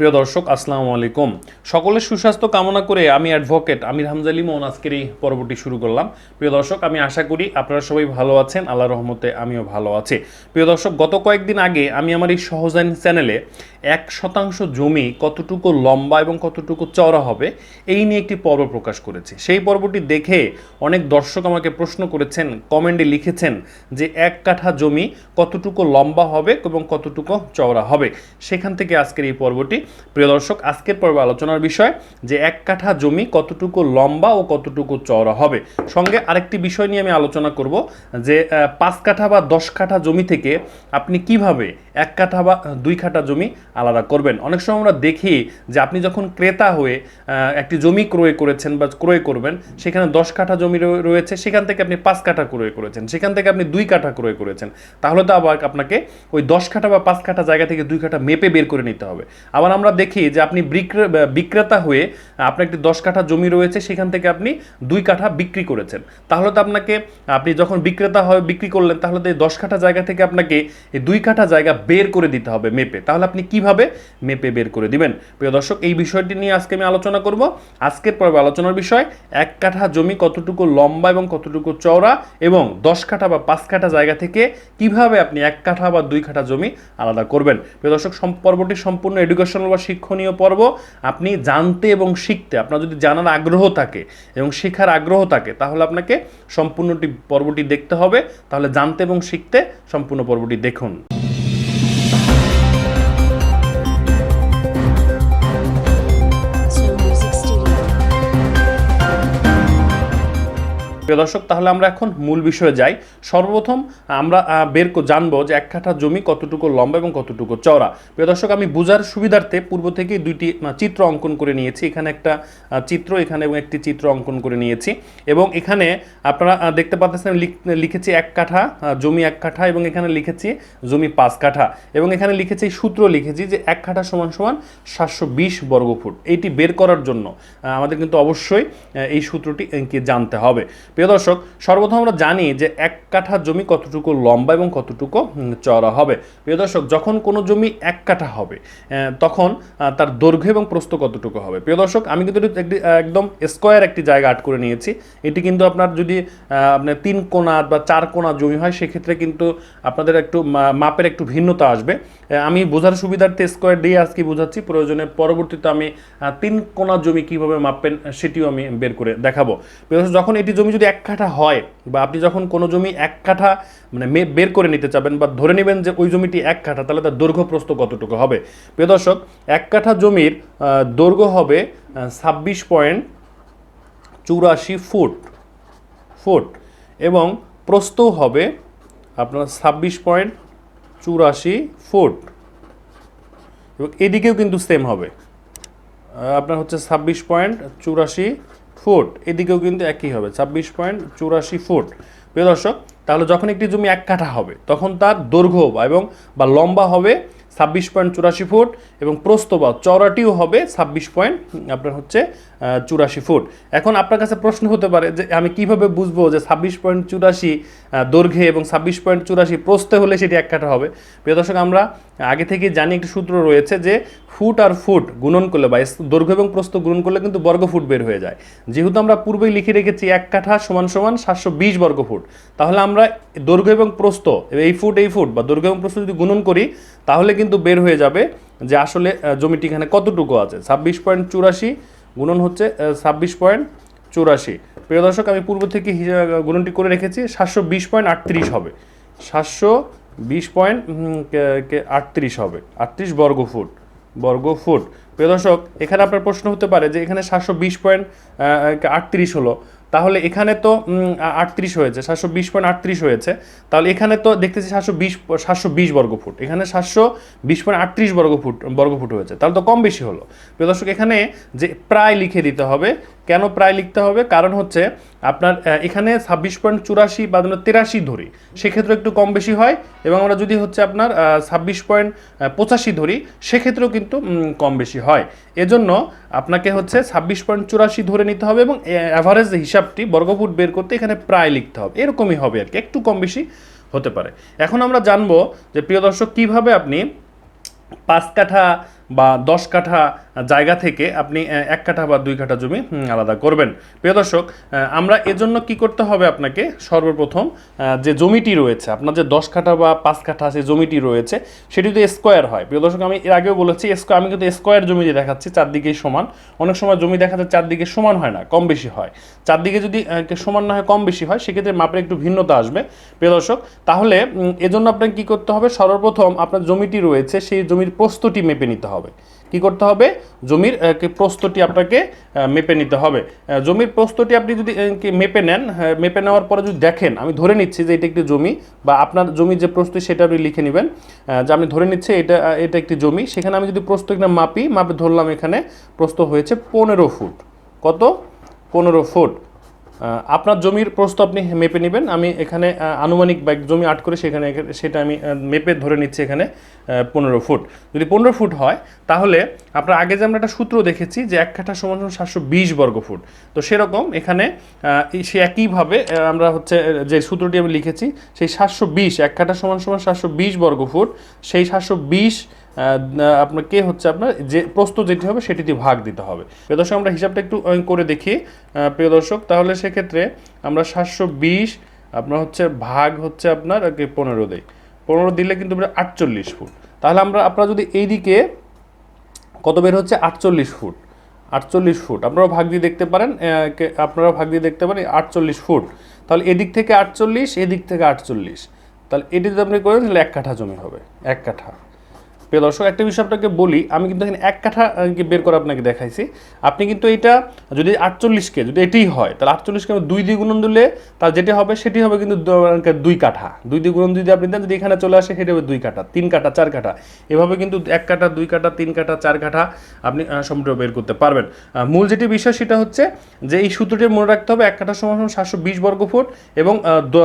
প্রিয় দর্শক, আসসালামু আলাইকুম। সকলের সুস্বাস্থ্য কামনা করে আমি অ্যাডভোকেট আমির হামজালি মোহন আজকের এই পর্বটি শুরু করলাম। প্রিয় দর্শক, আমি আশা করি আপনারা সবাই ভালো আছেন আল্লাহ রহমতে আমিও ভালো আছি। প্রিয় দর্শক, গত কয়েকদিন আগে আমি আমার এই সহজাইন চ্যানেলে এক শতাংশ জমি কতটুকু লম্বা এবং কতটুকু চওড়া হবে এই নিয়ে একটি পর্ব প্রকাশ করেছি। সেই পর্বটি দেখে অনেক দর্শক আমাকে প্রশ্ন করেছেন, কমেন্টে লিখেছেন যে এক কাঠা জমি কতটুকু লম্বা হবে এবং কতটুকু চওড়া হবে। সেখান থেকে আজকের এই পর্বটি প্রিয় দর্শক, আজকের পর্ব আলোচনার বিষয় যে এক কাঠা জমি কতটুকু লম্বা ও কতটুকু চওড়া হবে। সঙ্গে আরেকটি বিষয় নিয়ে আমি আলোচনা করব যে পাঁচ কাঠা বা দশ কাঠা জমি থেকে আপনি কীভাবে এক কাঠা বা দুই কাঠা জমি আলাদা করবেন। অনেক সময় আমরা দেখি যে আপনি যখন ক্রেতা হয়ে একটি জমি ক্রয় করেছেন বা ক্রয় করবেন, সেখানে দশ কাঠা জমি রয়ে- রয়েছে, সেখান থেকে আপনি পাঁচ কাঠা ক্রয় করেছেন, সেখান থেকে আপনি দুই কাঠা ক্রয় করেছেন। তাহলে তো আবার আপনাকে ওই দশ কাঠা বা পাঁচ কাঠা জায়গা থেকে দুই কাঠা মেপে বের করে নিতে হবে। আবার আমরা দেখি যে আপনি বিক্রে- বিক্রেতা হয়ে আপনার একটি দশ কাঠা জমি রয়েছে, সেখান থেকে আপনি দুই কাঠা বিক্রি করেছেন। তাহলে তো আপনাকে, আপনি যখন বিক্রেতা হয়ে বিক্রি করলেন, তাহলে তো এই দশ কাঠা জায়গা থেকে আপনাকে এই দুই কাঠা জায়গা বের করে দিতে হবে মেপে। তাহলে আপনি কীভাবে মেপে বের করে দিবেন? প্রিয় দর্শক, এই বিষয়টি নিয়ে আজকে আমি আলোচনা করব। আজকের পর্বে আলোচনার বিষয়, এক কাঠা জমি কতটুকু লম্বা এবং কতটুকু চওড়া এবং দশ কাঠা বা পাঁচ কাঠা জায়গা থেকে কীভাবে আপনি এক কাঠা বা দুই কাঠা জমি আলাদা করবেন? প্রিয় দর্শক পর্বটি সম্পূর্ণ এডুকেশনাল বা শিক্ষণীয় পর্ব। আপনি জানতে এবং শিখতে, আপনার যদি জানার আগ্রহ থাকে এবং শেখার আগ্রহ থাকে, তাহলে আপনাকে সম্পূর্ণটি পর্বটি দেখতে হবে। তাহলে জানতে এবং শিখতে সম্পূর্ণ পর্বটি দেখুন। প্রিয় দর্শক, তাহলে আমরা এখন মূল বিষয়ে যাই। সর্বপ্রথম আমরা বের জানব যে এক কাঠা জমি কতটুকু লম্বা এবং কতটুকু চওড়া। প্রিয় দর্শক, আমি বোঝার সুবিধার্থে পূর্ব থেকেই দুইটি চিত্র অঙ্কন করে নিয়েছি। এখানে একটা চিত্র, এখানে এবং একটি চিত্র অঙ্কন করে নিয়েছি। এবং এখানে আপনারা দেখতে পাচ্ছেন লিখ- লিখেছি এক কাঠা জমি এক কাঠা এবং এখানে লিখেছি জমি পাঁচ কাঠা। এবং এখানে লিখেছি, সূত্র লিখেছি যে এক কাঠা সমান সমান সাতশো বিশ বর্গফুট। এইটি বের করার জন্য আমাদের কিন্তু অবশ্যই এই সূত্রটি জানতে হবে। প্রিয় দর্শক, সর্বপ্রথম আমরা জানি যে এক কাঠা জমি কতটুকু লম্বা এবং কতটুকু চওড়া হবে। প্রিয় দর্শক, যখন কোনো জমি এক কাঠা হবে তখন তার দৈর্ঘ্য এবং প্রস্থ কতটুকু হবে? প্রিয় দর্শক, আমি কিন্তু একটি একদম স্কোয়ার একটি জায়গা আট করে নিয়েছি। এটি কিন্তু আপনার যদি আপনার তিন কোণা বা চার কোণা জমি হয়, সেক্ষেত্রে কিন্তু আপনাদের একটু মাপের একটু ভিন্নতা আসবে। আমি বোঝার সুবিধার্থে স্কোয়ার দিয়ে আজকে বোঝাচ্ছি। প্রয়োজনে পরবর্তীতে আমি তিন কোণা জমি কীভাবে মাপবেন, সেটিও আমি বের করে দেখাবো। যখন এটি জমি যদি এক কাঠা হয় বা আপনি যখন কোনো জমি এক কাঠা মানে বের করে নিতে চাবেন বা ধরে নেবেন যে ওই জমিটি এক কাঠা, তাহলে তার দৈর্ঘ্য প্রস্থ কতটুকু হবে? প্রিয় দর্শক, এক কাঠা জমির দৈর্ঘ্য হবে ছাব্বিশ পয়েন্ট চুরাশি ফুট ফুট এবং প্রস্থও হবে আপনার ছাব্বিশ পয়েন্ট চুরাশি ফুট এবং এদিকেও কিন্তু সেম হবে। আপনার হচ্ছে ছাব্বিশ পয়েন্ট চুরাশি ফুট, এদিকেও কিন্তু একই হবে, ছাব্বিশ পয়েন্ট চুরাশি ফুট। প্রিয় দর্শক, তাহলে যখন একটি জমি এক কাঠা হবে, তখন তার দৈর্ঘ্য বা এবং বা লম্বা হবে ছাব্বিশ পয়েন্ট চুরাশি ফুট এবং প্রস্থ বা চওড়াটিও হবে ছাব্বিশ পয়েন্ট, আপনার হচ্ছে চুরাশি ফুট। এখন আপনার কাছে প্রশ্ন হতে পারে যে আমি কীভাবে বুঝব যে ছাব্বিশ পয়েন্ট চুরাশি দৈর্ঘ্যে এবং ছাব্বিশ পয়েন্ট চুরাশি প্রস্থে হলে সেটি এক কাঠা হবে? প্রিয় দর্শক, আমরা আগে থেকে জানি একটি সূত্র রয়েছে যে ফুট আর ফুট গুণন করলে বা দৈর্ঘ্য এবং প্রস্থ গুণন করলে কিন্তু বর্গফুট বের হয়ে যায়। যেহেতু আমরা পূর্বেই লিখে রেখেছি এক কাঠা সমান সমান সাতশো বিশ বর্গ ফুট, তাহলে আমরা দৈর্ঘ্য এবং প্রস্থ, এই ফুট এই ফুট বা দৈর্ঘ্য এবং প্রস্থ যদি গুণন করি, তাহলে কিন্তু বের হয়ে যাবে যে আসলে জমিটি এখানে কতটুকু আছে? ছাব্বিশ পয়েন্ট চুরাশি গুণন হচ্ছে ছাব্বিশ পয়েন্ট চৌরাশি। প্রিয় দর্শক, আমি পূর্ব থেকে গুণনটি করে রেখেছি, সাতশো বিশ পয়েন্ট আটত্রিশ হবে। সাতশো বিশ পয়েন্ট আটত্রিশ হবে। আটত্রিশ বর্গ ফুট বর্গ ফুট প্রিয় দর্শক, এখানে আপনার প্রশ্ন হতে পারে যে এখানে সাতশো বিশ পয়েন্ট আটত্রিশ হলো। তাহলে এখানে তো আটত্রিশ হয়েছে, সাতশো বিশ পয়েন্ট আটত্রিশ হয়েছে। তাহলে এখানে তো দেখতেছি সাতশো বিশ সাতশো বিশ বর্গফুট। এখানে সাতশো বিশ পয়েন্ট আটত্রিশ বর্গফুট বর্গফুট বর্গ ফুট হয়েছে। তাহলে তো কম বেশি হলো। প্রিয় দর্শক, এখানে যে প্রায় লিখে দিতে হবে কেন প্রায় লিখতে হবে? কারণ হচ্ছে আপনার এখানে ছাব্বিশ পয়েন্ট চুরাশি বা ধরুন তেরাশি ধরি সেক্ষেত্রে একটু কম বেশি হয় এবং আমরা যদি হচ্ছে আপনার ছাব্বিশ পয়েন্ট পঁচাশি ধরি, সেক্ষেত্রেও কিন্তু কম বেশি হয়। এজন্য আপনাকে হচ্ছে ছাব্বিশ পয়েন্ট চুরাশি ধরে নিতে হবে এবং অ্যাভারেজ হিসাবটি, বর্গফুট বের করতে এখানে প্রায় লিখতে হবে। এরকমই হবে আর কি, একটু কম বেশি হতে পারে। এখন আমরা জানব যে, প্রিয় দর্শক, কীভাবে আপনি পাঁচ কাঠা বা দশ কাঠা জায়গা থেকে আপনি এক কাঠা বা দুই কাঠা জমি আলাদা করবেন। প্রিয় দর্শক আমরা এজন্য কি করতে হবে আপনাকে? সর্বপ্রথম যে জমিটি রয়েছে, আপনার যে দশ কাঠা বা পাঁচ কাঠা যে জমিটি রয়েছে, সেটি যদি স্কোয়ার হয়, প্রিয় দর্শক, আমি এর আগেও বলেছি, স্কোয়ার, আমি কিন্তু স্কোয়ার জমি দিয়ে দেখাচ্ছি চারদিকেই সমান। অনেক সময় জমি দেখা যায় চারদিকে সমান হয় না, কম বেশি হয়। চারদিকে যদি সমান না হয়, কম বেশি হয়, সেক্ষেত্রে মাপের একটু ভিন্নতা আসবে। প্রিয় দর্শক, তাহলে এজন্য আপনাকে কি করতে হবে? সর্বপ্রথম আপনার জমিটি রয়েছে, সেই জমির প্রস্তুতি মেপে নিতে হবে। কি করতে হবে? জমির প্রস্তটি আপনাকে মেপে নিতে হবে। জমির প্রস্তটি আপনি যদি মেপে নেন মেপে নেওয়ার পরে যদি দেখেন, আমি ধরে নিচ্ছি যে এটা একটি জমি বা আপনার জমির যে প্রস্তুতি সেটা আপনি লিখে নেবেন। যে আমি ধরে নিচ্ছি এটা এটা একটি জমি, সেখানে আমি যদি প্রস্ত মাপি, মাপে ধরলাম এখানে প্রস্ত হয়েছে পনেরো ফুট। কত? পনেরো ফুট। আপনার জমির প্রস্ত আপনি মেপে নেবেন। আমি এখানে আনুমানিক বা জমি আট করে সেখানে সেটা আমি মেপে ধরে নিচ্ছি এখানে পনেরো ফুট। যদি পনেরো ফুট হয়, তাহলে আপনার আগে যে আমরা একটা সূত্র দেখেছি যে এক কাঠা সমান সমান সাতশো বিশ বর্গ ফুট। তো সেরকম এখানে সে একইভাবে আমরা হচ্ছে যে সূত্রটি আমি লিখেছি, সেই সাতশো বিশ, এক কাঠা সমান সমান সাতশো বিশ বর্গ ফুট, সেই সাতশো বিশ আপনাকে হচ্ছে আপনার? যে প্রস্তুত যেটি হবে সেটি দিয়ে ভাগ দিতে হবে। প্রিয় দর্শক, আমরা হিসাবটা একটু করে দেখি। প্রিয় দর্শক, তাহলে সেক্ষেত্রে আমরা সাতশো বিশ, আপনার হচ্ছে ভাগ হচ্ছে আপনার পনেরো দেই। পনেরো দিলে কিন্তু আটচল্লিশ ফুট। তাহলে আমরা, আপনারা যদি এইদিকে কত বের হচ্ছে? আটচল্লিশ ফুট। আটচল্লিশ ফুট। আপনারা ভাগ দিয়ে দেখতে পারেন আপনারাও ভাগ দিয়ে দেখতে পারেন, আটচল্লিশ ফুট। তাহলে এদিক থেকে আটচল্লিশ, এদিক থেকে আটচল্লিশ। তাহলে এটি যদি আপনি করেন, তাহলে এক কাঠা জমি হবে। এক কাঠা। প্রিয় দর্শক, একটা বিষয় আপনাকে বলি, আমি কিন্তু এখানে এক কাঠা বের করে আপনাকে দেখাইছি। আপনি কিন্তু এটা যদি আটচল্লিশকে যদি এটিই হয়, তাহলে আটচল্লিশকে আমি দুই দিয়ে গুণন দিলে তার যেটি হবে, সেটি হবে কিন্তু দুই কাঠা। দুই দিয়ে গুণন যদি আপনি দেন, যদি এখানে চলে আসে, সেটি হবে দুই কাঠা, তিন কাঠা, চার কাঠা। এভাবে কিন্তু এক কাঠা, দুই কাঠা, তিন কাঠা, চার কাঠা আপনি সম্পূর্ণ বের করতে পারবেন। মূল যেটি বিষয় সেটা হচ্ছে যে এই সূত্রটি মনে রাখতে হবে, এক কাঠা সমান সাতশো বিশ বর্গ ফুট এবং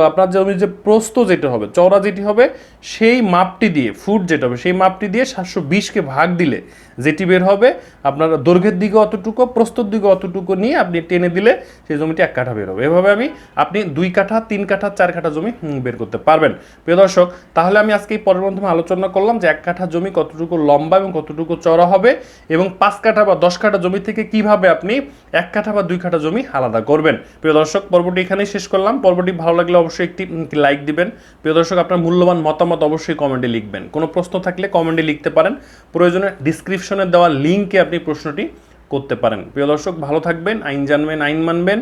আপনার যে প্রস্ত যেটা হবে, চওড়া যেটি হবে, সেই মাপটি দিয়ে, ফুট যেটা হবে, সেই মাপটি দিয়ে সাতশো বিশকে ভাগ দিলে যেটি বের হবে, আপনার দৈর্ঘ্যের দিকে অতটুকু প্রস্তর দিকে অতটুকু নিয়ে আপনি টেনে দিলে সেই জমিটি এক কাঠা বের হবে। এভাবে আমি, আপনি দুই কাঠা, তিন কাঠা, চার কাঠা জমি বের করতে পারবেন। প্রিয় দর্শক, তাহলে আমি আজকে এই পরের মাধ্যমে আলোচনা করলাম যে এক কাঠা জমি কতটুকু লম্বা এবং কতটুকু চড়া হবে এবং পাঁচ কাঠা বা দশ কাঠা জমি থেকে কীভাবে আপনি এক কাঠা বা দুই কাঠা জমি আলাদা করবেন। প্রিয় দর্শক, পর্বটি এখানেই শেষ করলাম। পর্বটি ভালো লাগলে অবশ্যই একটি লাইক দিবেন। প্রিয় দর্শক, আপনার মূল্যবান মতামত অবশ্যই কমেন্টে লিখবেন। কোনো প্রশ্ন থাকলে কমেন্টে লিখতে পারেন। প্রয়োজনে ডিসক্রিপশনে দেওয়া লিঙ্কে আপনি প্রশ্নটি করতে পারেন। প্রিয় দর্শক, ভালো থাকবেন, আইন জানবেন, আইন মানবেন,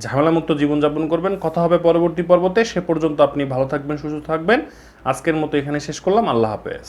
ঝামেলামুক্ত জীবনযাপন করবেন। কথা হবে পরবর্তী পর্বতে। সে পর্যন্ত আপনি ভালো থাকবেন, সুস্থ থাকবেন। আজকের মতো এখানে শেষ করলাম। আল্লাহ হাফেজ।